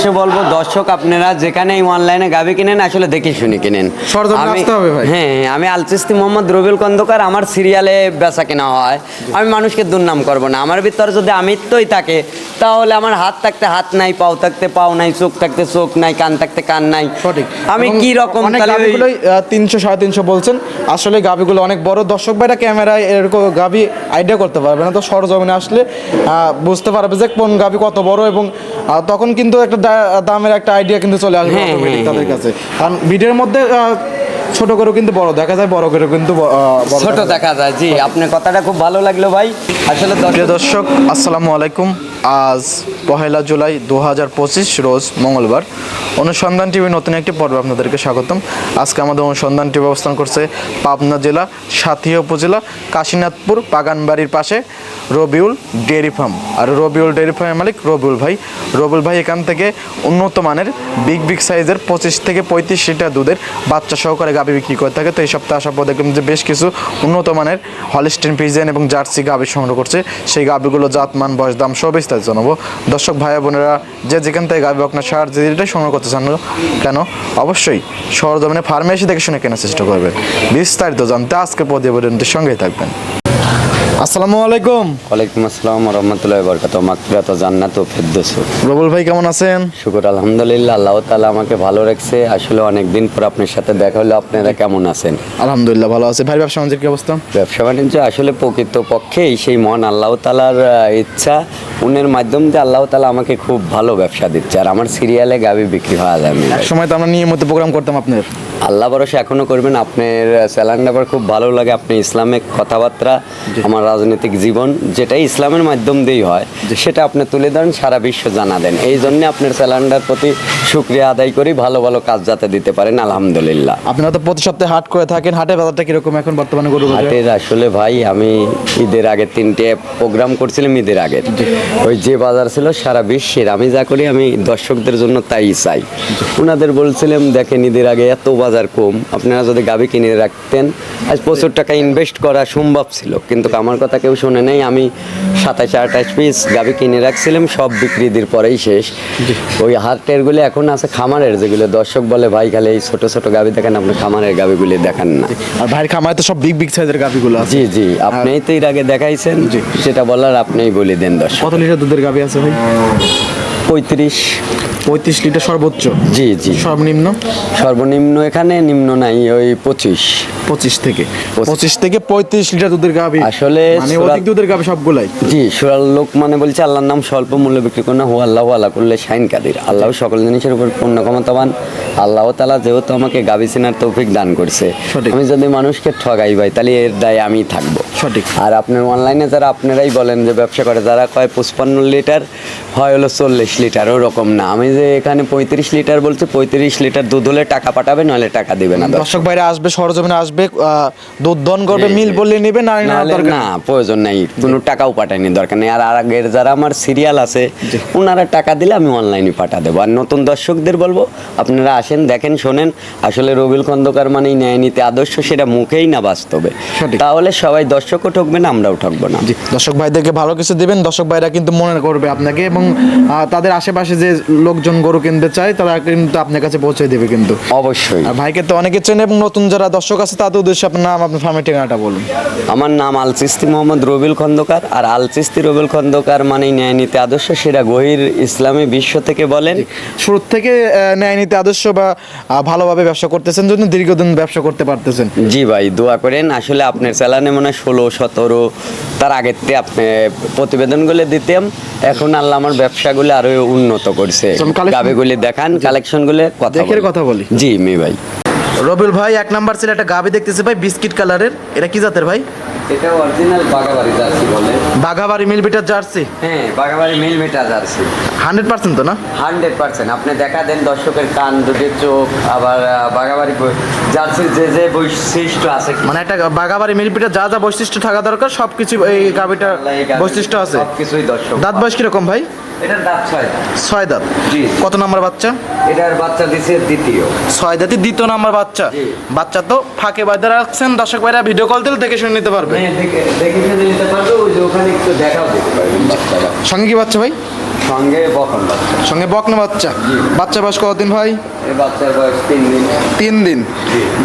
সে বলব দর্শক আপনারা যেখানে অনলাইনে গাবি কিনেন আসলে দেখে শুনে কিনেন। ভাই। হ্যাঁ আমি আলচিস্তি মোহাম্মদ রবিউল খন্দকার আমার সিরিয়ালে বেচা কেনা হয়। আমি মানুষকে দুর্নাম করব না। আমার ভিতরে যদি আমিত্বই থাকে তাহলে আমার হাত থাকতে হাত নাই পাও থাকতে পাও নাই চোখ থাকতে চোখ নাই কান থাকতে কান নাই। সঠিক। আমি কি রকম তিনশো সাড়ে তিনশো বলছেন। আসলে গাভিগুলো অনেক বড়। দর্শক ভাইরা ক্যামেরায় এরকম গাভি আইডিয়া করতে পারবে না। তো সরজমিনে আসলে বুঝতে পারবে যে কোন গাভি কত বড় এবং তখন কিন্তু একটা দা- দামের একটা আইডিয়া কিন্তু চলে আসবে হ্যাঁ, হ্যাঁ, তাদের কাছে। কারণ ভিডিওর মধ্যে আহ, ছোট করে কিন্তু বড় দেখা যায় বড় করে কিন্তু বড় ছোট দেখা যায় জি আপনার কথাটা খুব ভালো লাগল ভাই। আসলে দর্শক আসসালামু আলাইকুম। আজ পহেলা জুলাই দু হাজার পঁচিশ, রোজ মঙ্গলবার। অনুসন্ধান টিভির নতুন একটি পর্বে আপনাদেরকে স্বাগতম। আজকে আমাদের অনুসন্ধান টিভি অবস্থান করছে পাবনা জেলা সাথিয়া উপজেলা, কাশীনাথপুর, বাগানবাড়ির পাশে রবিউল ডেয়ারি ফার্ম। আর রবিউল ডেয়ারি ফার্মের মালিক রবিউল ভাই। রবিউল ভাই এখান থেকে উন্নত মানের বিগ বিগ সাইজের পঁচিশ থেকে পঁয়ত্রিশ লিটার দুধের বাচ্চা সহকারে গাভি বিক্রি করে থাকে। তো এই সপ্তাহে আসার পর দেখলাম যে বেশ কিছু উন্নত মানের হলিস্টেন পিজেন এবং জার্সি গাভি সংগ্রহ করছে। সেই গাভিগুলো জাতমান, বয়স, দাম সব বিস্তারিত জানাব। দর্শক, ভাই বোনেরা, যে যেখান থেকে গাভি আপনার সার, যে যেটাই সংগ্রহ করতে চান কেন, অবশ্যই সরজমিনে ফার্মে এসে দেখে শুনে কেনার চেষ্টা করবেন বিস্তারিত জানতে আজকে প্রতিবেদনটির সঙ্গেই থাকবেন। আসসালামু আলাইকুম। ওয়ালাইকুম আসসালাম রহমতুল্লাহ বরকাত মাকফিরাত ও জান্নাত ও ফেরদৌস রবুল ভাই কেমন আছেন? শুকুর আলহামদুলিল্লাহ আল্লাহ তাআলা আমাকে ভালো রাখছে। আসলে অনেক দিন পর আপনার সাথে দেখা হলো আপনারা কেমন আছেন? আলহামদুলিল্লাহ ভালো আছে। ভাই ব্যবসা বাণিজ্যের কি অবস্থা? ব্যবসা বাণিজ্য আসলে প্রকৃত পক্ষেই সেই মহান আল্লাহ তালার ইচ্ছা। উনের মাধ্যম দিয়ে আল্লাহ তালা আমাকে খুব ভালো ব্যবসা দিচ্ছে। আর আমার সিরিয়ালে গাবি বিক্রি হওয়া যায় এক সময় তো আমরা নিয়মিত প্রোগ্রাম করতাম আপনার। আল্লাহ ভরসা এখনও করবেন। আপনার স্যালান্ড আবার খুব ভালো লাগে। আপনি ইসলামিক কথাবার্তা আমার রাজনৈতিক জীবন যেটাই ইসলামের মাধ্যম দিয়েই হয় সেটা আপনি তুলে ধরেন সারা বিশ্ব জানা দেন। এই জন্য আপনার স্যালান্ডার প্রতি শুক্রিয়া আদায় করি ভালো ভালো কাজ যাতে দিতে পারেন আলহামদুলিল্লাহ। আপনারা তো প্রতি সপ্তাহে হাট করে থাকেন হাটের বাজারটা কীরকম এখন বর্তমানে গরু? হাটের আসলে ভাই আমি ঈদের আগে তিনটে প্রোগ্রাম করছিলাম ঈদের আগে। ওই যে বাজার ছিল সারা বিশ্বের আমি যা করি আমি দর্শকদের জন্য তাই চাই। ওনাদের বলছিলাম দেখেন ঈদের আগে এত বাজার কম। আপনারা যদি গাবি কিনে রাখতেন আজ প্রচুর টাকা ইনভেস্ট করা সম্ভব ছিল। কিন্তু আমার কথা কেউ শোনে নাই আমি সাতাশে আঠাশ পিস গাবি কিনে রাখছিলাম সব বিক্রি ঈদের পরেই শেষ। ওই হাটেরগুলো এখন আছে খামারের যেগুলো। দর্শক বলে ভাই খালি এই ছোট ছোট গাবি দেখেন আপনি খামারের গাবিগুলি দেখান না। আর ভাই খামারে তো সব বিগ বিগ সাইজের গাভিগুলো আছে। জি জি। আপনিই তো এর আগে দেখাইছেন সেটা বলার আপনিই বলে দেন দর্শক। কত লিটার দুধের গাভি আছে ভাই? পঁয়ত্রিশ। পঁয়ত্রিশ লিটার সর্বোচ্চ? জি জি। সর্বনিম্ন? সর্বনিম্ন এখানে নিম্ন নাই ওই পঁচিশ। পঁচিশ থেকে। পঁচিশ। থেকে পঁয়ত্রিশ লিটার দুধের গাভি। আসলে মানে অধিক দুধের গাভি সবগুলাই? জি সুরাল লোক মানে বলছে আল্লাহর নাম স্বল্প মূল্যে বিক্রি করে না হো আল্লাহ আল্লাহ করলে শাইন কাদির। আল্লাহ সকল জিনিসের উপর পূর্ণ ক্ষমতাবান। আল্লাহ তালা যেহেতু আমাকে গাবি চেনার তৌফিক দান করছে। আমি যদি মানুষকে ঠগাই ভাই তাহলে এর দায় আমি থাকব। সঠিক। আর আপনার অনলাইনে যারা আপনারাই বলেন যে ব্যবসা করে যারা কয় পঁচপান্ন লিটার হয় হলো চল্লিশ। লিটার ওরকম না। আমি যে এখানে পঁয়ত্রিশ লিটার বলছি পঁয়ত্রিশ লিটার দুধ হলে টাকা পাঠাবে নাহলে টাকা দিবে না দর্শক। ভাইরা আসবে সরজমিনে আসবে দুধ দন করবে মিল বললে নেবে না না। প্রয়োজন নাই কোনো টাকাও পাঠায়নি দরকার নেই। আর আগের যারা আমার সিরিয়াল আছে ওনারা টাকা দিলে আমি অনলাইনে পাঠা দেবো। আর নতুন দর্শকদের বলব আপনারা আসেন দেখেন শোনেন আসলে রবিল খন্দকার মানেই ন্যায় নীতি আদর্শ সেটা মুখেই না বাস্তবে। তাহলে সবাই দর্শকও ঠকবে না আমরাও ঠকবো না। দর্শক ভাইদেরকে ভালো কিছু দিবেন দর্শক ভাইরা কিন্তু মনে করবে আপনাকে এবং তাদের আশেপাশে যে লোকজন গরু কিনতে চায় তারা কিন্তু আপনার কাছে পৌঁছে দেবে কিন্তু। অবশ্যই। আর ভাইকে তো অনেকে চেনে এবং নতুন যারা দর্শক আছে তাদের উদ্দেশ্যে আপনার নাম আপনার ফার্মের ঠিকানাটা বলুন। আমার নাম আল চিস্তি মোহাম্মদ রবিল খন্দকার আর আল চিস্তি রবিল খন্দকার মানে ন্যায় নীতি আদর্শ সেটা গহির ইসলামী বিশ্ব থেকে বলেন। শুরু থেকে ন্যায় নীতি আদর্শ বা ভালোভাবে ব্যবসা করতেছেন জন্য দীর্ঘদিন ব্যবসা করতে পারতেছেন। জি ভাই দোয়া করেন। আসলে আপনার চ্যানেলে মনে হয় ষোলো সতেরো তার আগের থেকে আপনি প্রতিবেদনগুলো দিতাম এখন আল্লাহ আমার ব্যবসাগুলো আরও উন্নত করছে। গাবে গুলি দেখান কালেকশনগুলো দেখে কথা বলি। জি মি ভাই। রবিউল ভাই এক নাম্বার ছিল একটা গাবি দেখতেছি ভাই বিস্কিট কালারের। এটা কি জাতের ভাই? এটা অরিজিনাল বাগাবাড়ি জার্সি বলে। বাঘাবাড়ি মিল বিটার জার্সি? হ্যাঁ বাগাবাড়ি মিল মেটা জার্সি। হান্ড্রেড পার্সেন্ট তো না? Hundred percent. আপনি দেখা দেন দর্শকের কান দুটির চোখ আবার বাগাবাড়ি জার্সির যে যে বৈশিষ্ট্য আছে। মানে একটা বাঘাবাড়ি মিল বিটার যা যা বৈশিষ্ট্য থাকা দরকার সব কিছু এই গাবিটার বৈশিষ্ট্য আছে। সবকিছুই দর্শক দাঁত বয়স কীরকম ভাই? এটার দাঁত ছয় ছয় দাঁত। জি। কত নাম্বার বাচ্চা? এটার বাচ্চা দিছে দ্বিতীয়। ছয় দাঁতই দ্বিতীয় নাম্বার বাচ্চা। জি। বাচ্চা তো ফাঁকে বাইরে রাখছেন দর্শক ভাইরা ভিডিও কল দিলে দেখে শুনে নিতে পারবে। হ্যাঁ সঙ্গে কি বাচ্চা ভাই? সঙ্গে বকন বাচ্চা। সঙ্গে বকনা বাচ্চা। বাচ্চা বয়স কতদিন ভাই? বাচ্চার বয়স তিন দিন। তিন দিন?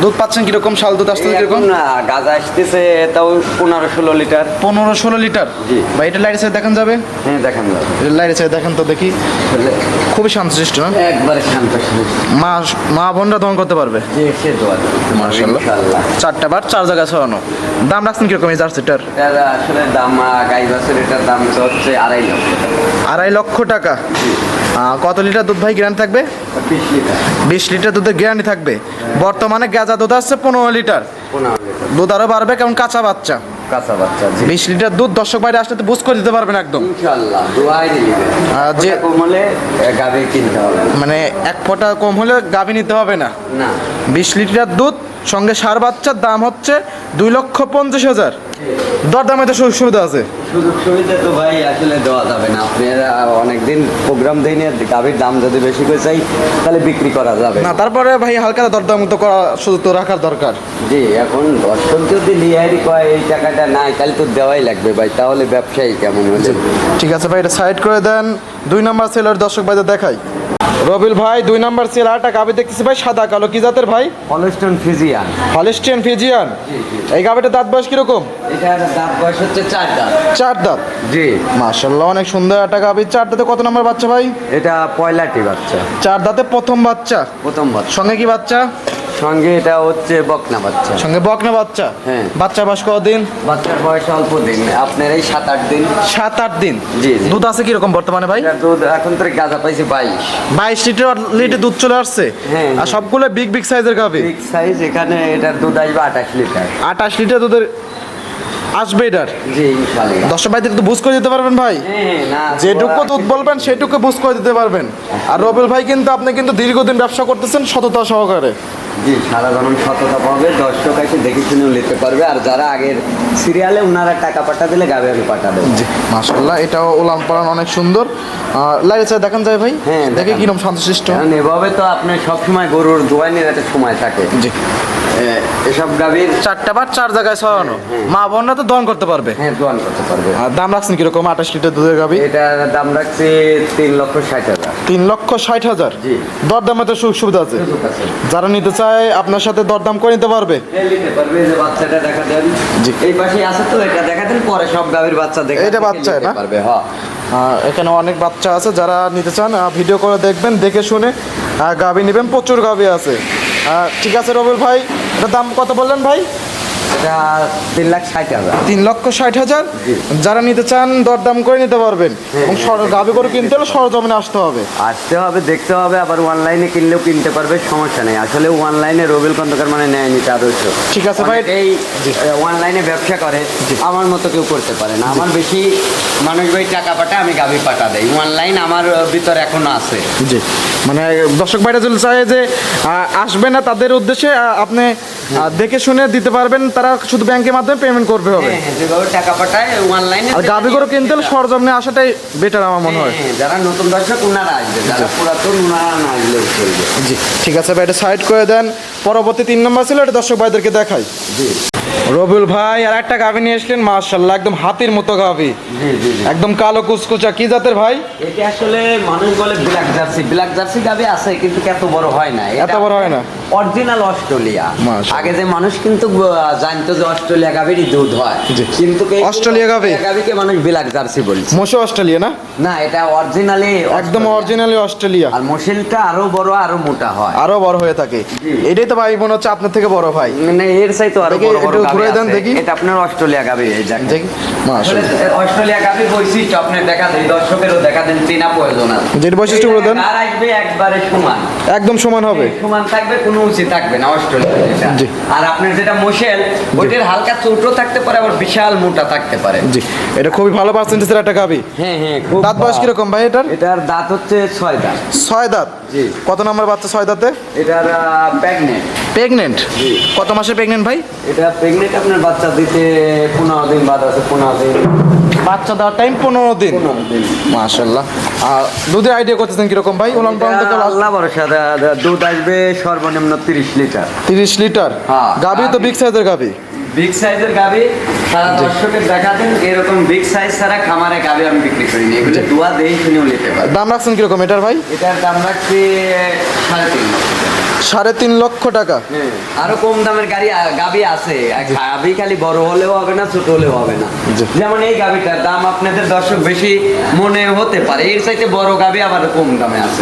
দুধ পাচ্ছেন কীরকম? শাল দুধ আসতে কীরকম? না গাজা আসতেছে তাও পনেরো ষোলো লিটার। পনেরো ষোলো লিটার? জি। বা এটা লাইটের সাথে দেখান যাবে? হ্যাঁ দেখেন যাবে। লাইটের সাথে দেখেন তো দেখি। খুবই শান্তশিষ্ট না একবারে শান্ত শান্ত। মা মা বোনরা দমন করতে পারবে? যে সে দেবে। মাশাআল্লাহ। চারটা বার চার জায়গায় ছড়ানো। দাম রাখছেন কীরকম এই জার্সিটার? আসলে দাম গাই বাছুর এটার দাম হচ্ছে আড়াই লক্ষ আড়াই লক্ষ টাকা। কত লিটার দুধ ভাই গ্যারান্টি থাকবে? বিশ লিটার। দুধের গ্যারান্টি থাকবে। বর্তমানে গেজা দুধ আসছে পনেরো লিটার। দুধ আরও বাড়বে কেমন? কাঁচা বাচ্চা। কাঁচা বাচ্চা বিশ লিটার দুধ দর্শক বাইরে আসলে তো বুঝ করে দিতে পারবেন একদম। যে- মানে এক ফোঁটা কম হলে গাভী নিতে হবে না। না। বিশ লিটার দুধ সঙ্গে সার বাচ্চার দাম হচ্ছে দুই লক্ষ পঞ্চাশ হাজার। দরদামে তো সুযোগ সুবিধা আছে। সুযোগ সুবিধা তো ভাই আসলে দেওয়া যাবে না। আপনারা অনেকদিন প্রোগ্রাম দেয় নিয়ে গাভীর দাম যদি বেশি করে চাই তাহলে বিক্রি করা যাবে। না তারপরে ভাই হালকা দরদাম তো করা সুযোগ তো রাখার দরকার। জি এখন দর্শক যদি লিয়ারি কয় এই টাকাটা নাই তাহলে তো দেওয়াই লাগবে ভাই। তাহলে ব্যবসায়ী কেমন হলে? ঠিক আছে ভাই এটা সাইড করে দেন। দুই নাম্বার সেলার দর্শক ভাইদের দেখাই। রবিল ভাই দুই নাম্বার সেল আরটা গাবি দেখতেছি ভাই সাদা কালো। কি জাতের ভাই? Holstein Friesian. Holstein Friesian. এই গাবিটা দাঁত বয়স কীরকম? এটার দাঁত বয়স হচ্ছে চার দাঁত। চার দাঁত? জি। মাশাআল্লাহ অনেক সুন্দর একটা গাবি। চার দাঁতে কত নাম্বার বাচ্চা ভাই? এটা পয়লাটি বাচ্চা। চার দাঁতে প্রথম বাচ্চা। প্রথম বাচ্চা। সঙ্গে কি বাচ্চা? সঙ্গে এটা হচ্ছে বকনা বাচ্চা। সঙ্গে বকনা বাচ্চা? হ্যাঁ। বাচ্চা বাস কদিন বাচ্চার বয়স অল্প দিন। আপনার এই সাত আট দিন। সাত আট দিন? জি। দুধ আছে কীরকম বর্তমানে ভাই? দুধ এখন তো গাঁজা পাইছে বাইশ। বাইশ লিটার লিটার দুধ চলে আসছে? হ্যাঁ। আর সবগুলো বিগ বিগ সাইজের গাবি বিগ সাইজ এখানে এটার দুধ আসবে আঠাশ লিটার। আঠাশ লিটার দুধের আসবে এটার? জি ইনশাল্লাহ ভাই তো বুঝ করে দিতে পারবেন ভাই। হ্যাঁ, যেটুকু দুধ বলবেন সেটুকু বুঝ করে দিতে পারবেন। আর রবিল ভাই কিন্তু আপনি কিন্তু দীর্ঘদিন ব্যবসা করতেছেন সততা সহকারে। জি সারা জনম সততা পাবে। দর্শক এসে দেখে শুনেও নিতে পারবে। আর যারা আগের সিরিয়ালে ওনারা টাকা পাঠা দিলে গাবে আমি পাঠা দেবো জি মাশাল্লাহ এটাও ওলাম পালান অনেক সুন্দর। লাগে স্যার দেখান যায় ভাই। হ্যাঁ, দেখে কিরম শান্তশিষ্ট এভাবে তো আপনার সবসময় গরুর দোয়াইনের একটা সময় থাকে। জি। এসব গাভীর চারটা বার চার জায়গায় ছড়ানো। মা বোনরা তো দহন করতে পারবে। হ্যাঁ দোয়ান করতে পারবে। আর দাম রাখছেন কীরকম? আঠাশ লিটার দুধের গাবি এটার দাম রাখছে তিন লক্ষ ষাট হাজার। তিন লক্ষ ষাট হাজার? জি। দরদামে তো সুযোগ সুবিধা আছে। যারা নিতে চায় আপনার সাথে দরদাম করে নিতে পারবে। নিতে পারবে যে বাচ্চাটা দেখা দেন। এই পাশে আছে তো এটা দেখা দেন পরে সব গাভীর বাচ্চা দেখে দেখে বাচ্চা, না? পারবে হ্যাঁ এখানে অনেক বাচ্চা আছে যারা নিতে চান ভিডিও করে দেখবেন দেখে শুনে গাভি নেবেন প্রচুর গাভি আছে। ঠিক আছে রবিল ভাই এটার দাম কত বললেন ভাই? এটা তিন লাখ ষাট হাজার। তিন লক্ষ ষাট হাজার? যারা নিতে চান দরদাম করে নিতে পারবেন। এবং সর- গাভি করে কিনতে হলে সরজমিনে আসতে হবে। আসতে হবে দেখতে হবে আবার অনলাইনে কিনলেও কিনতে পারবে সমস্যা নেই। আসলে অনলাইনে রবিল কন্দকার মানে নেয় নিতে আদর্শ ঠিক আছে ভাই। এই অনলাইনে ব্যবসা করে আমার মতো কেউ করতে পারে না। আমার বেশি মানুষ ভাই টাকা পাঠায় আমি গাভি পাঠা দেয় অনলাইন আমার ভিতর এখনও আছে। জি। মানে দর্শক ভাইরা যদি চায় যে আসবে না তাদের উদ্দেশ্যে আপনি আহ, দেখে শুনে দিতে পারবেন তারা শুধু ব্যাংকের মাধ্যমে পেমেন্ট করবে হবে। হ্যাঁ, হ্যাঁ, যেভাবে টাকা পাঠায় অনলাইনে আর গাভি করে কিনতে হলে সরজমনে আসাটাই বেটার আমার মনে হয়। হ্যাঁ, যারা নতুন দর্শক ওনারা আসবে। যারা পুরাতন ওনারা না আসলে জি ঠিক আছে ভাই এটা সাইড করে দেন। পরবর্তী তিন নম্বর ছিল এটা দর্শক ভাইদেরকে দেখাই। জি। রবিউল ভাই আর একটা গাভি নিয়ে এসলেন মার্শাল্লাহ একদম হাতির মতো গাভি। জি জি জি। একদম কালো কুচকুচা। কি জাতের ভাই? এটা আসলে মানুষ বলে ব্ল্যাক জার্সি। ব্ল্যাক জার্সি গাবি আছে কিন্তু এত বড় হয় না। এত বড় হয় না? Original Australia. আগে যে মানুষ কিন্তু জানতো যে অস্ট্রেলিয়া গাবিরই দুধ হয়। কিন্তু অস্ট্রেলিয়া গাভী? গাবিকে মানুষ ব্ল্যাক জার্সি বলছে। মোশো অস্ট্রেলিয়া না? না এটা অরিজিনালি একদম অরিজিনালি অস্ট্রেলিয়া। আর মশিলটা আরও বড় আরও মোটা হয়। আরও বড় হয়ে থাকে। এটাই তো ভাই মনে হচ্ছে আপনার থেকে বড় ভাই। মানে এর চাই তো আরও বড় বড় গাভী ঘুরাই দেন দেখি। এটা আপনার অস্ট্রেলিয়া গাবি এই দেখি। অস্ট্রেলিয়া গাবি বৈশিষ্ট্য আপনি দেখা দেন দর্শকেরও দেখা দেন চেনা প্রয়োজন আছে। যেটা বৈশিষ্ট্যগুলো দেন। আর আসবে একবারে সমান। একদম সমান হবে। সমান থাকবে কোনো থাকবে না অস্ট্রেলিয়া জি। আর আপনার যেটা মোশেল ওইটার হালকা ছোটো থাকতে পারে আবার বিশাল মোটা থাকতে পারে। জি। এটা খুবই ভালো পার্সেন্টেজের একটা গাভি। হ্যাঁ হ্যাঁ দাঁত বয়স কীরকম ভাই এটার? এটার দাঁত হচ্ছে ছয় দাঁত। ছয় দাঁত? জি। কত নম্বর বাচ্চা ছয় দাঁতে? এটার প্রেগনেন্ট প্রেগনেন্ট জি। কত মাসে প্রেগনেন্ট ভাই? এটা প্রেগনেন্ট আপনার বাচ্চা দিতে পনেরো দিন বাদ আছে পনেরো দিন। বাচ্চা দেওয়ার টাইম পনেরো দিন। মাশাল্লাহ আর দুধের আইডিয়া করতেছেন কীরকম ভাই? পালাম থেকে এটা আল্লাহ ভরসা দুধ আসবে সর্বনিম্ন তিরিশ লিটার। তিরিশ লিটার? হ্যাঁ। গাভি তো বিগ সাইজের গাভি? বিগ সাইজের গাবি সারা দর্শকের দেখা দেন এরকম বিগ সাইজ ছাড়া খামারে গাবি আমি বিক্রি করিনি। এগুলো দোয়া দেই শুনেও নিতে পারবে দাম রাখছেন কীরকম এটার ভাই? এটার দাম রাখছি সাড়ে তিন। সাড়ে তিন লক্ষ টাকা। আরও কম দামের গাড়ি গাবি আছে। গাবি খালি বড় হলেও হবে না ছোট হলেও হবে না। যেমন এই গাবিটার দাম আপনাদের দর্শক বেশি মনে হতে পারে। এর চাইতে বড় গাবি আবার কম দামে আছে।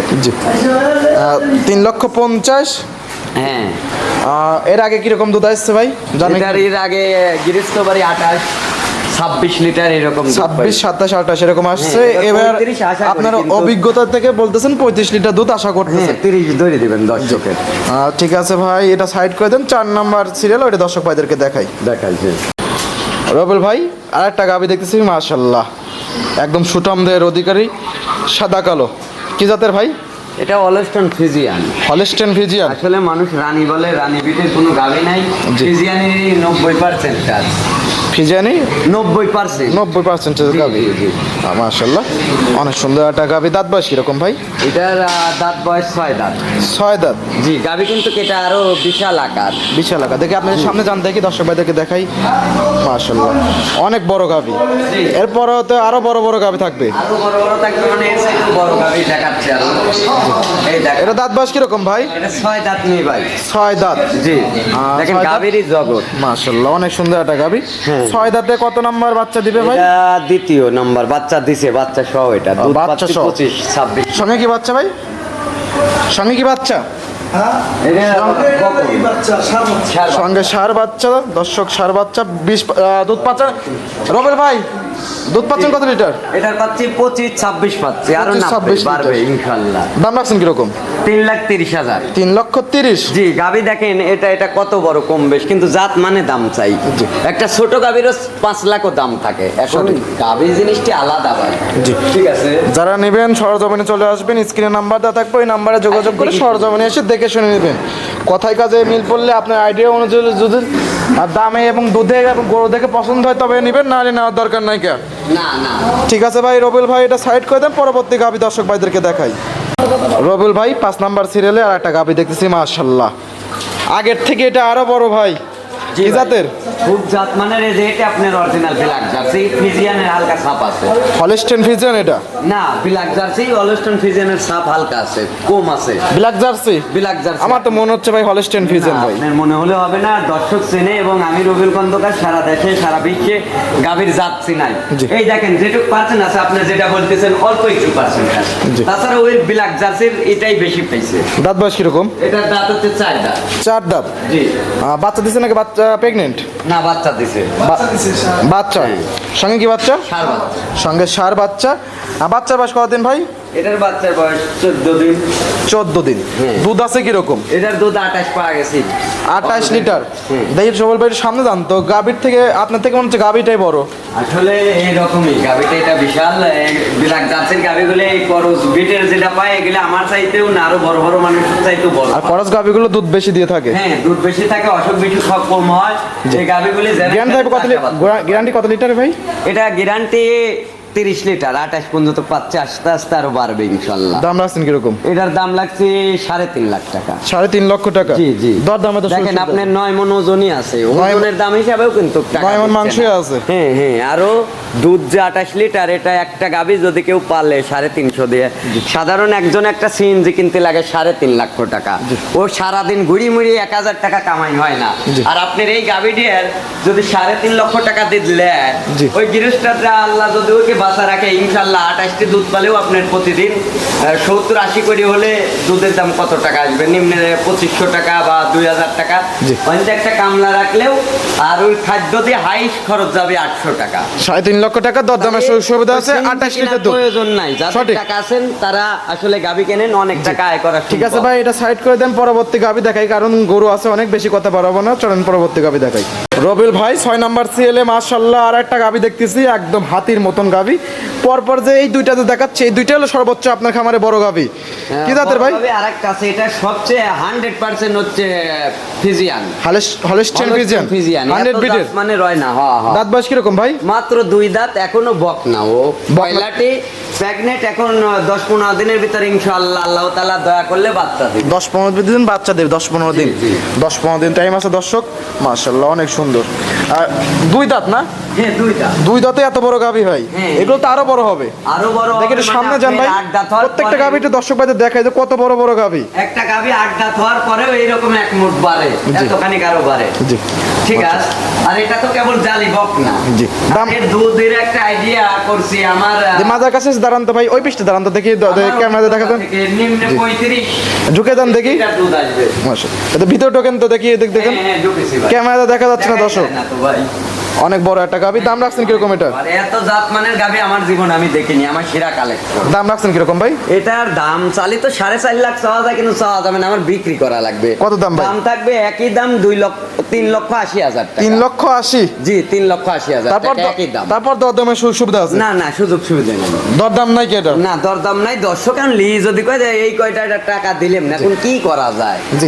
তিন লক্ষ পঞ্চাশ। হ্যাঁ। এর আগে কীরকম দুধ আসছে ভাই? এর আগে গৃহস্থবাড়ি আঠাশ। ছাব্বিশ লিটার এরকম ছাব্বিশ। সাতাশ আঠাশ এরকম আসছে। হ্যাঁ, এবার এবার 35 আপনার অভিজ্ঞতা থেকে বলতেছেন পঁয়ত্রিশ লিটার দুধ আশা হ্যাঁ করতেছেন। তিরিশ ধরে দিবেন দর্শকের। ঠিক আছে ভাই এটা সাইড করে দেন। চার নাম্বার সিরিয়াল ওইটা দর্শক ভাইদেরকে দেখাই। দেখাইছে রবেল ভাই আর একটা গাবি দেখতেছি মাশাল্লাহ। একদম সুটামদের অধিকারী সাদা কালো। কি জাতের ভাই? এটা অলস্টন ফিজিয়ান হলেস্টেন ভিজিয়ান আসলে মানুষ রানী বলে রানী বিটের কোনো গাবি নাই। জি। ফিজিয়ানেরই নব্বই পার্সেন্ট কাজ ফিজিয়ানি নব্বই পার্সেন্ট। নব্বই পার্সেন্টেজ জি, গাবি। মাশাল্লাহ অনেক সুন্দর একটা গাবি। দাঁত বয়স কীরকম ভাই? এটার দাঁত বয়স ছয় দাঁত। ছয় দাঁত? জি গাবি কিন্তু এটা আরও বিশাল আকার। বিশাল এলাকা দেখি আপনাদের সামনে যান দেখি দর্শক ভাইদেরকে দেখাই। মাশাল্লাহ অনেক বড় গাবি। এরপরে তো আরও বড় বড় গাবি থাকবে। আরও বড় বড় থাকবে মানে বড় গাবি দেখাচ্ছে আরও। এই দেখ এটা দাঁত বয়স কীরকম ভাই? এটা ছয় দাঁত নেই ভাই। ছয় দাঁত। জি। দেখেন? গাবিরই জগৎ। মাশাল্লাহ অনেক সুন্দর একটা গাবি। হ্যাঁ। ছয় দাঁতে কত নাম্বার বাচ্চা দিবে ভাই? দ্বিতীয় নাম্বার বাচ্চা দিছে বাচ্চা সহ এটা। দুধ বাচ্চা সহ। পঁচিশ ছাব্বিশ। সঙ্গে কি বাচ্চা ভাই? সঙ্গে কি বাচ্চা? সঙ্গে সার বাচ্চা। দর্শক সার বাচ্চা বিশ দুধ পাচা রবেল ভাই দুধ পাচ্ছেন কত লিটার? এটার পাচ্ছি পঁচিশ ছাব্বিশ পাচ্ছি আরও 25, না 26 পারবে ইনশাল্লাহ। দাম রাখছেন কীরকম? তিন লাখ তিরিশ হাজার। তিন লক্ষ তিরিশ? জি গাবি দেখেন এটা এটা কত বড় কম বেশ কিন্তু জাত মানে দাম চাই। একটা ছোট গাবিরও পাঁচ লাখও দাম থাকে। এখন গাবি জিনিসটি আলাদা ভাই। জি। ঠিক আছে? যারা নেবেন সরজমিনে চলে আসবেন স্ক্রিনে নাম্বার দেওয়া থাকবে ওই নাম্বারে যোগাযোগ করে সরজমিনে এসে দেখে শুনে নেবেন। কথায় কাজে মিল পড়লে আপনার আইডিয়া অনুযায়ী যদি আর দামে এবং দুধে এবং গরু দেখে পছন্দ হয় তবে নেবেন না নেওয়ার দরকার নাই কে? ঠিক আছে ভাই রবিল ভাই এটা সাইড করে দেন পরবর্তী গাভি দর্শক ভাইদেরকে দেখাই। রবিল ভাই পাঁচ নাম্বার সিরিয়ালে আর একটা গাভি দেখতেছি মাশাল্লাহ আগের থেকে এটা আরও বড় ভাই। কি জাতের? খুব জাত মানের এই যে এটা আপনার অরিজিনাল ব্ল্যাক জার্সি ফিজিয়ানের হালকা ছাপ আছে। হলিস্টেন ফিজিয়ান এটা? না ব্ল্যাক জার্সি অলস্টন ফিজিয়ানের ছাপ হালকা আছে কম আছে। ব্ল্যাক জার্সি ব্ল্যাক জার্সি আমার তো মনে হচ্ছে ভাই হলিস্টেন ফিজিয়ান ভাই। আপনার মনে হলে হবে না দর্শক চেনে এবং আমি রবিল খন্দকার সারা দেশে সারা বিশ্বে গাভীর জাত চিনাই। এই দেখেন যেটুকু পার্সেন্ট আছে আপনি যেটা বলতেছেন অল্প একটু পার্সেন্ট আছে। তাছাড়া ওই ব্ল্যাক জার্সির এটাই বেশি পাইছে। দাঁত বয়স কীরকম? এটার দাঁত হচ্ছে চার দাঁত। চার দাঁত? জি। বাচ্চা দিছে নাকি বাচ্চা? প্রেগনেন্ট না বাচ্চা দিছে। বাচ্চা হ্যাঁ। সঙ্গে কি বাচ্চা? বাচ্চা। সঙ্গে সার বাচ্চা। আর বাচ্চার বয়স কতদিন ভাই? এটার বাচ্চার বয়স চোদ্দ দিন। চোদ্দ দিন। দুধ আছে কীরকম? এটার দুধ আঠাশ পাওয়া গেছে। আঠাশ লিটার? দেখি সবল ভাই সামনে যান তো। গাভীর থেকে আপনার থেকে মনে হচ্ছে গাভীটাই বড়। আসলে এইরকমই গাভিটা এটা বিশাল। বিলাক জাতের গাভিগুলো এই করস বিটের যেটা পায় এগুলো আমার চাইতেও না আরও বড় বড় মানুষের চাইতেও বড় আর করস গাভীগুলো দুধ বেশি দিয়ে থাকে। হ্যাঁ দুধ বেশি থাকে অসুখ বিসুখ সব কম হয়। এই গাভিগুলি গ্যারান্টি কত গ্যারান্টি কত লিটার ভাই? এটা গ্যারান্টি তিরিশ লিটার আঠাশ পর্যন্ত পাচ্ছে আস্তে আস্তে আরও বাড়বে ইনশাল্লাহ। দাম রাখছেন কীরকম? এটার দাম লাগছে সাড়ে তিন লাখ টাকা। সাড়ে তিন লক্ষ টাকা? জি জি। দর দামে তো দেখেন আপনার নয় মন ওজনই আছে। ওজনের দাম হিসাবেও কিন্তু নয় মাংসই আছে। হ্যাঁ হ্যাঁ আরও দুধ যে আঠাশ লিটার এটা একটা গাভী যদি কেউ পালে সাড়ে তিনশো দিয়ে। সাধারণ একজন একটা সিএনজি কিনতে লাগে সাড়ে তিন লক্ষ টাকা। ও সারাদিন ঘুরি মুড়ি এক হাজার টাকা কামাই হয় না। আর আপনার এই গাভীটির যদি সাড়ে তিন লক্ষ টাকা দিলে জি। ওই গৃহস্থরা আল্লাহ যদি ওকে বাঁচা রাখে ইনশাল্লাহ আঠাশটি দুধ পালেও আপনার প্রতিদিন সত্তর আশি কোটি হলে দুধের দাম কত টাকা আসবে? নিম্নে পঁচিশশো টাকা বা দুই হাজার টাকা। জি। একটা কামলা রাখলেও আর ওই খাদ্য দিয়ে হাইস্ট খরচ যাবে আটশো টাকা। সাড়ে তিন লক্ষ টাকা দর দামের সুবিধা আছে আঠাশ লিটার দুধ। প্রয়োজন নাই। যাদের। টাকা আছেন তারা আসলে গাবি কেনেন অনেক টাকা আয় করা ঠিক আছে ভাই এটা সাইড করে দেন পরবর্তী গাভি দেখাই কারণ গরু আছে অনেক বেশি কথা বাড়াবো না। চলেন পরবর্তী গাভি দেখাই। রবিল ভাই ছয় নাম্বার সিএলএ মাশাল্লাহ আর একটা গাভি দেখতেছি একদম হাতির মতন গাভি পরপর যে এই দুইটা যে দেখাচ্ছে এই দুইটা হলো সর্বোচ্চ আপনার খামারে বড় গাভি কি জাতের ভাই? আর একটা আছে এটা সবচেয়ে হান্ড্রেড পার্সেন্ট হচ্ছে Friesian Holstein Friesian Friesian hundred বিটের মানে রয় না হ্যাঁ হ্যাঁ দাঁত বয়স কীরকম ভাই? মাত্র দুই দাঁত এখনও বক না ও। পয়লাটি প্রেগনেন্ট এখন দশ পনেরো দিনের ভিতরে ইনশাআল্লাহ আল্লাহ তালা দয়া করলে বাচ্চা দিবে। দশ পনেরো দিন বাচ্চা দেবে দশ পনেরো দিন। জি। দশ পনেরো দিন টাইম আছে দর্শক। মাশাল্লাহ অনেক সুন্দর। সুন্দর আর দুই দাঁত না হ্যাঁ দুই দাঁতে এত বড় গাভি ভাই। হ্যাঁ। এগুলো তো আরও বড় হবে। আরও বড় দেখে একটু সামনে মানে যান ভাই। প্রত্যেকটা পরে- গাভি একটু দর্শক ভাইদের দেখায় যে কত বড় বড় গাভি। একটা গাভি আট দাঁত হওয়ার পরেও এইরকম এক মুঠ বাড়ে এতখানি কারও বাড়ে। জি। ঠিক আছে? আর এটা তো কেবল জালি বক না। জি। দাম- এর দুধের একটা আইডিয়া করছি আমার যে মাজার কাছে দাঁড়ান তো ভাই ওই পিসটা দাঁড়ান তো দেখি ক্যামেরাতে নিম্নে ঢুকে দেন দেখি। দুধ আসবে। ভিতর ঢোকেন তো দেখি দেখেন। হ্যাঁ, হ্যাঁ, ক্যামেরাতে দেখা যাচ্ছে না দর্শক। না তো ভাই। অনেক বড় একটা গাভি দাম রাখছেন কীরকম এটা? এত জাত মানের গাভি আমার জীবন আমি দেখিনি আমার সেরা কালেকশন দাম রাখছেন কীরকম ভাই? এটার দাম চালি তো সাড়ে চার লাখ চাওয়া যায় কিন্তু চাওয়া যাবে না আমার বিক্রি করা লাগবে। কত দাম ভাই? দাম থাকবে একই দাম দুই লক্ষ তিন লক্ষ আশি হাজার টাকা। তিন লক্ষ আশি? জি তিন লক্ষ আশি হাজার তারপর টাকা একই দাম। তারপর দরদামের সুযোগ সুবিধা আছে? না না সুযোগ সুবিধা নেই। দরদাম নাই কি এটা? না দরদাম নাই। দর্শক এখন লি যদি কয় যে এই কয়টা টাকা দিলেন না এখন কি করা যায়? জি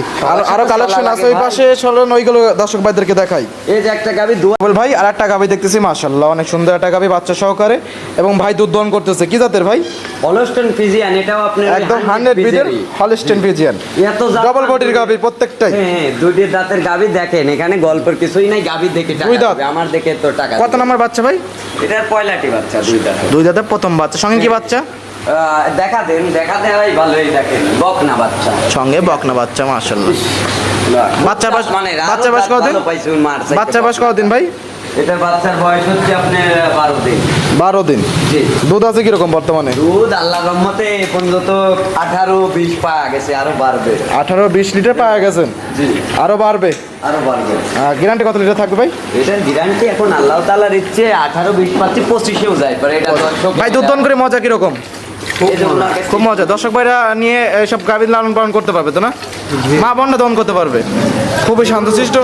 আরও কালেকশন আছে ওই পাশে চলেন ওইগুলো দর্শক ভাইদেরকে দেখাই। এই যে একটা গাবি দু ভাই আর একটা গাভি দেখতেছি মাশাল্লাহ অনেক সুন্দর একটা গাভি বাচ্চা সহকারে। এবং ভাই দুধ দহন করতেছে কি জাতের ভাই? অলস্টন ফিজিয়ান এটাও আপনার একদম হান্ড্রেড বিডের হলস্টেন ফিজিয়ান। এত ডবল বডির গাভি প্রত্যেকটাই। হ্যাঁ হ্যাঁ, দুটি দাঁতের গাবি দেখেন এখানে গল্পের কিছুই নাই গাবি দেখে টাকা দাঁত? আমার দেখে তো টাকা কত। নাম্বার বাচ্চা ভাই? এটার পয়লাটি বাচ্চা দুই দাঁত দুই দাঁতের প্রথম বাচ্চা সঙ্গে কি বাচ্চা? দেখা দেন দেখা দেওয়াই ভালোই দেখেন বক না বাচ্চা। সঙ্গে বকনা বাচ্চা মাশাল্লাহ বাচ্চা বয়স- মানে বাচ্চা বয়স দাঁত কতদিন? বাচ্চা বয়স বক। কতদিন ভাই? এটার বাচ্চার বয়স হচ্ছে আপনার বারো দিন। বারো দিন? জি। দুধ আছে কীরকম বর্তমানে? দুধ আল্লাহ রহমতে পর্যন্ত আঠারো বিশ পাওয়া গেছে আরও বাড়বে। আঠারো বিশ লিটার পাওয়া গেছেন জি। আরও বাড়বে? আরও বাড়বে। গ্যারান্টি কত লিটার থাকবে ভাই? এটার গ্যারান্টি এখন আল্লাহ তালার ইচ্ছে আঠারো বিশ পাচ্ছি পঁচিশেও যায় পরে এটা ভাই দুধ করে মজা কীরকম? খুব মজা। দর্শক ভাইরা নিয়ে এইসব গাভীর লালন পালন করতে পারবে তো না? মা বন্যা দহন করতে পারবে। খুবই শান্তশিষ্ট।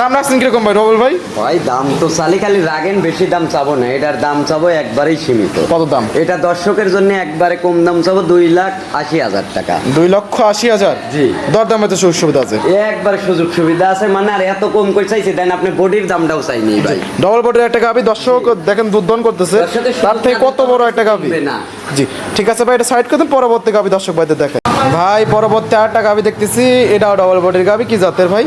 দাম রাখছেন কীরকম ভাই রবল ভাই? ভাই দাম তো চালি খালি রাগেন বেশি দাম চাবো না। এটার দাম চাবো একবারেই সীমিত। কত দাম? এটা দর্শকের জন্য একবারে কম দাম চাবো দুই লাখ আশি হাজার টাকা। দুই লক্ষ আশি হাজার? জি। দরদামে তো সুযোগ সুবিধা আছে। একবার সুযোগ সুবিধা আছে মানে আর এত কম করে চাইছে? দেন আপনি বডির দামটাও চাইনি ভাই। ডবল বডির একটা গাভী। দর্শক দেখেন দুধ দহন করতেছে। তার থেকে কত বড় একটা গাভী? না। জি ঠিক আছে। ভাই, এটা সাইড করে পরবর্তী গাবি দর্শক ভাইদের দেখেন ভাই, পরবর্তী আরেকটা গাবি দেখতেছি, এটাও ডবল বডির গাবি, কি জাতের ভাই?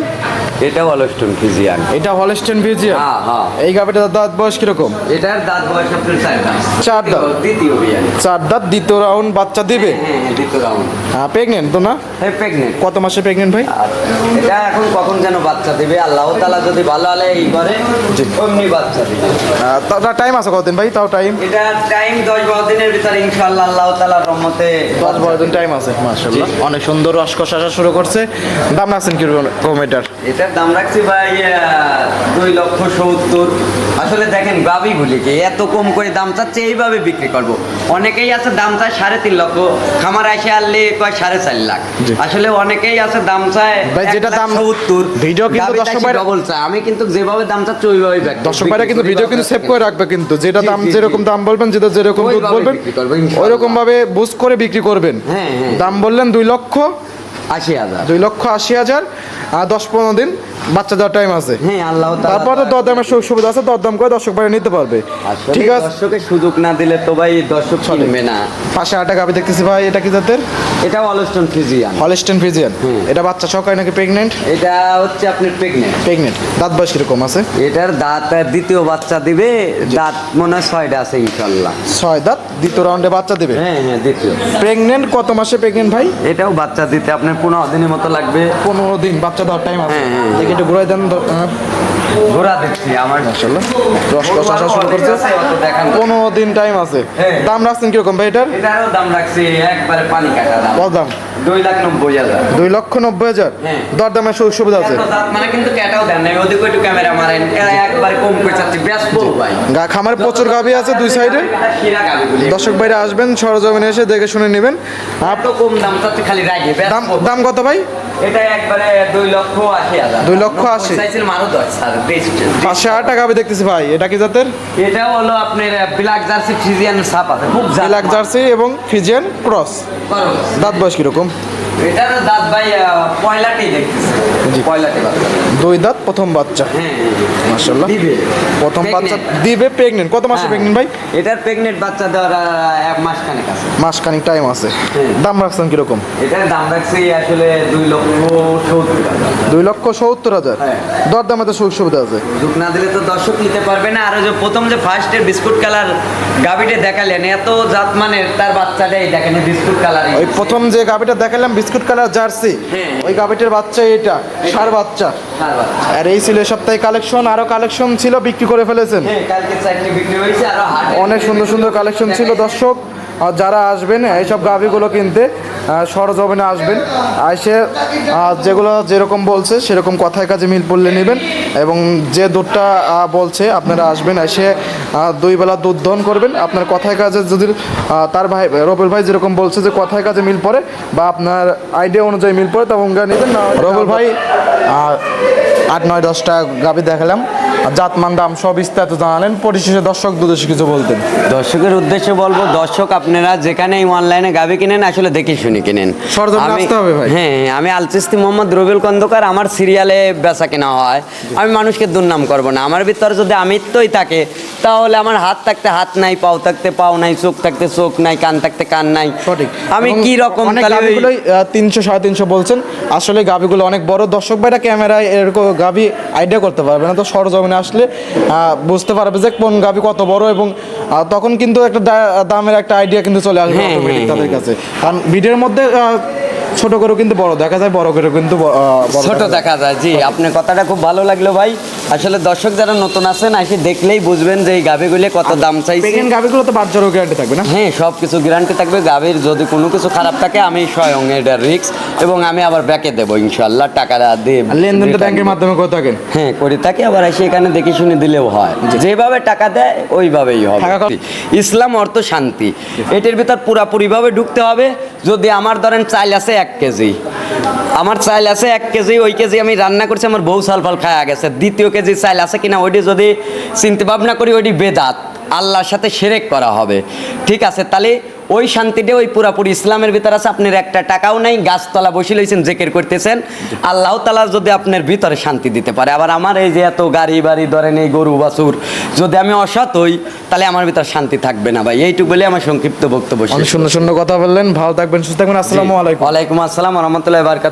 এটাও অলস্টন ফিজিয়ান এটা হলস্টেন ভিজিয়া হ্যাঁ হ্যাঁ। এই গাভীটার দাঁত বয়স কীরকম? এটার দাঁত বয়স আপনার চার দাঁত। চার দাঁত। দ্বিতীয় বিয়ান চার দাঁত দ্বিতীয় রাউন্ড বাচ্চা দিবে? হ্যাঁ হ্যাঁ দ্বিতীয় রাউন্ড হ্যাঁ প্রেগনেন্ট তো না? হ্যাঁ প্রেগনেন্ট কত মাসে প্রেগনেন্ট ভাই? এটা এখন কখন যেন বাচ্চা দিবে আল্লাহ তালা যদি ভালো হলে এই করে অমনি বাচ্চা দিবে। তার টাইম আছে কতদিন ভাই? তাও টাইম এটা টাইম দশ বারো দিনের ভিতরে ইনশাল্লাহ আল্লাহ তালার রহমতে দশ বারো দিন টাইম আছে মাশাল্লাহ অনেক সুন্দর রসকস আসা শুরু করছে। দাম রাখছেন কীরকম এটার? এটার দাম রাখছি ভাই দুই লক্ষ সত্তর। আসলে দেখেন বলি এত কম করে দাম চাচ্ছে এইভাবে বিক্রি করব। অনেকেই আছে দাম চায় সাড়ে তিন লক্ষ খামার এসে আনলে কয় সাড়ে চার লাখ। আসলে অনেকেই আছে দাম চায় ভাই, যেটা দাম- সত্তর। ভিডিও কিন্তু দর্শক ভাইরা- ডবল চায়। আমি কিন্তু যেভাবে দাম চাচ্ছি ওইভাবে দর্শক ভাইরা কিন্তু ভিডিও কিন্তু সেভ করে রাখবে কিন্তু। যেটা দাম। যেরকম দাম বলবেন যেটা যেরকম দুধ বলবেন। ওইরকম ভাবে বুঝ করে বিক্রি করবেন। হ্যাঁ, হ্যাঁ। দাম বললেন দুই লক্ষ আশি হাজার। দুই লক্ষ আশি হাজার দশ পনেরো দিন। বাচ্চা দেওয়ার টাইম আছে। হ্যাঁ তারপর তো দরদামের সুযোগ সুবিধা আছে দরদাম করে দর্শক নিতে পারবে। ঠিক আছে? দর্শকের সুযোগ না দিলে তো ভাই দর্শক কিনবে না। পাশে আটা গাবি দেখতেছি ভাই এটা কি জাতের? হলস্টেন ফিজিয়ান এটা বাচ্চা সহকারে নাকি প্রেগনেন্ট এটা হচ্ছে আপনার প্রেগনেন্ট প্রেগনেন্ট দাঁত বয়স কীরকম আছে? এটার দাঁত আর দ্বিতীয় বাচ্চা দিবে দাঁত মনে হয় ছয়টা আছে ইনশাল্লাহ ছয় দাঁত দ্বিতীয় রাউন্ডে বাচ্চা দিবে? হ্যাঁ হ্যাঁ দ্বিতীয়। প্রেগনেন্ট কত মাসে প্রেগনেন্ট ভাই? এটাও বাচ্চা দিতে আপনার পনেরো দিনের মতো লাগবে। পনেরো দিন বাচ্চা দেওয়ার টাইম আছে। হ্যাঁ, হ্যাঁ, একটু ঘুরাই দেন দ- ঘোরা দেখছি আমার মাশাআল্লাহ। রস কস আসা শুরু করছে। কোনো দিন টাইম আছে। হ্যাঁ। দাম রাখছেন কীরকম ভাই এটার? এটারও দাম রাখছি একবারে পানি কাটা দাম। কত দাম? দুই লাখ নব্বই হাজার। দুই লক্ষ নব্বই হাজার? হ্যাঁ। দরদামের সুযোগ সুবিধা আছে। মানে কিন্তু ক্যাটাও দেন নাই ওদিকে একটু ক্যামেরা মারেন একবারে কম করে চাচ্ছি ব্যস্ত ভাই। গা খামারে প্রচুর গাভি আছে দুই সাইডে। গাবি দর্শক ভাইরা আসবেন সরজমিনে এসে দেখে শুনে নেবেন। কম দাম চাচ্ছি খালি রাখি দাম দাম কত ভাই? এটা একবারে দুই লক্ষ আশি হাজার। দুই লক্ষ আশি। পাঁচশো আট টাকা দেখতেছি ভাই এটা কি জাতের? এটা হলো আপনার ব্ল্যাক জার্সি সাপ আছে খুব ব্ল্যাক জার্সি এবং ফিজিয়ান ক্রস। দাঁত বয়স কীরকম? এটার দাঁত ভাই পয়লাটি দেখতেছে। পয়লাটি বাচ্চা দুই দাঁত প্রথম বাচ্চা। হ্যাঁ মাশাল্লাহ দিবে। প্রথম বাচ্চা দিবে প্রেগনেন্ট কত মাসে হ্যাঁ। প্রেগনেন্ট ভাই? এটার প্রেগনেন্ট বাচ্চা দেওয়ার এক মাস খানেক আছে। মাসখানিক টাইম আছে। হ্যাঁ। দাম রাখছেন কীরকম? এটার দাম রাখছি আসলে দুই লক্ষ সত্তর হাজার। দুই লক্ষ সত্তর হাজার? হ্যাঁ। দর দামে তো সুযোগ সুবিধা আছে। সুযোগ না দিলে তো দর্শক নিতে পারবে না। আর যে প্রথম যে ফার্স্টের বিস্কুট কালার গাবিটে দেখালেন এত জাত মানের তার বাচ্চাটাই দেখেন বিস্কুট কালার। ওই প্রথম যে গাবিটা দেখালাম বিস্কুট কালার জার্সি। হ্যাঁ। ওই গাবেটের বাচ্চা এটা সার বাচ্চা। আর এই ছিল সপ্তাহে কালেকশন আরও কালেকশন ছিল বিক্রি করে ফেলেছেন। হ্যাঁ অনেক সুন্দর সুন্দর কালেকশন ছিল দর্শক। আর যারা আসবেন এইসব গাভিগুলো কিনতে সরজমিনে আসবেন। এসে যেগুলো যেরকম বলছে সেরকম কথায় কাজে মিল পড়লে নেবেন। এবং যে দুধটা বলছে আপনারা আসবেন এসে দুই বেলা দুধ দহন করবেন। আপনার কথায় কাজে যদি তার ভাই রবিল ভাই যেরকম বলছে যে কথায় কাজে মিল পড়ে বা আপনার আইডিয়া অনুযায়ী মিল পড়ে তখন নেবেন রবিল ভাই আট নয় দশটা গাবি দেখালাম। জাত মান দাম সব বিস্তারিত জানালেন। পরিশেষে দর্শক দুদেশে কিছু বলতেন। দর্শকের উদ্দেশ্যে বলব দর্শক আপনারা যেখানে এই অনলাইনে গাবি কিনেন আসলে দেখে শুনে কিনেন। হ্যাঁ আমি আলচিস্তি মোহাম্মদ রবিউল কন্দকার আমার সিরিয়ালে বেচা কেনা হয়। আমি মানুষকে দুর্নাম করব না। আমার ভিতরে যদি আমিত্বই থাকে তাহলে আমার হাত থাকতে হাত নাই পাও থাকতে পাও নাই চোখ থাকতে চোখ নাই কান থাকতে কান নাই। সঠিক। আমি কি রকম গাভিগুলোই তিনশো সাড়ে তিনশো বলছেন। আসলে গাভিগুলো অনেক বড়। দর্শক ভাইরা ক্যামেরায় এরকম গাভি আইডিয়া করতে পারবে না। তো সরজমিনে আসলে বুঝতে পারবে যে কোন গাভি কত বড় এবং তখন কিন্তু একটা দামের একটা আইডিয়া কিন্তু চলে আসবে হ্যাঁ, হ্যাঁ, তাদের কাছে। কারণ ভিডিওর মধ্যে ছোট করেও কিন্তু বড় দেখা যায় বড় করেও কিন্তু ছোট দেখা যায়। জি আপনার কথাটা খুব ভালো লাগল ভাই। আসলে দর্শক যারা নতুন আছেন এসে দেখলেই বুঝবেন যে এই গাভিগুলি কত দাম চাইছে। প্রেগনেন্ট গাভিগুলো তো বাচ্চারও গ্যারান্টি থাকবে না? হ্যাঁ সব কিছু গ্যারান্টি থাকবে। গাভীর যদি কোনো কিছু খারাপ থাকে আমি স্বয়ং এটা রিক্স এবং আমি আবার ব্যাকে দেবো ইনশাল্লাহ টাকাটা দিয়ে লেনদেনটা ব্যাংকের মাধ্যমে করে থাকেন? হ্যাঁ করে থাকি আবার এসে এখানে দেখে শুনে দিলেও হয়। যেভাবে টাকা দেয় ওইভাবেই হবে। ইসলাম অর্থ শান্তি। এটার ভিতর পুরাপুরিভাবে ঢুকতে হবে। যদি আমার ধরেন চাল আছে এক কেজি, আমার চাল আছে এক কেজি, ওই কেজি আমি রান্না করছি, আমার বউ সালফাল খাওয়া গেছে, দ্বিতীয় কেজি চাল আছে কিনা, ওইটি যদি চিন্তা ভাবনা করি, ওইটি বেদাত। আল্লাহর সাথে সেরেক করা হবে। ঠিক আছে তাহলে ওই শান্তিটা ওই পুরাপুরি ইসলামের ভিতরে আছে আপনার একটা টাকাও নাই গাছতলা বসে লইছেন জেকের করতেছেন। আল্লাহ তালা যদি আপনার ভিতরে শান্তি দিতে পারে। আবার আমার এই যে এত গাড়ি বাড়ি ধরেন এই গরু বাছুর যদি আমি অসৎ হই তাহলে আমার ভিতর শান্তি থাকবে না ভাই। এইটুকু বলে আমার সংক্ষিপ্ত বক্তব্য সুন্দর সুন্দর কথা বললেন। ভালো থাকবেন সুস্থ থাকবেন। আসসালামু আলাইকুম। ওয়ালাইকুম আসসালাম রহমতুল্লাহ বারকাত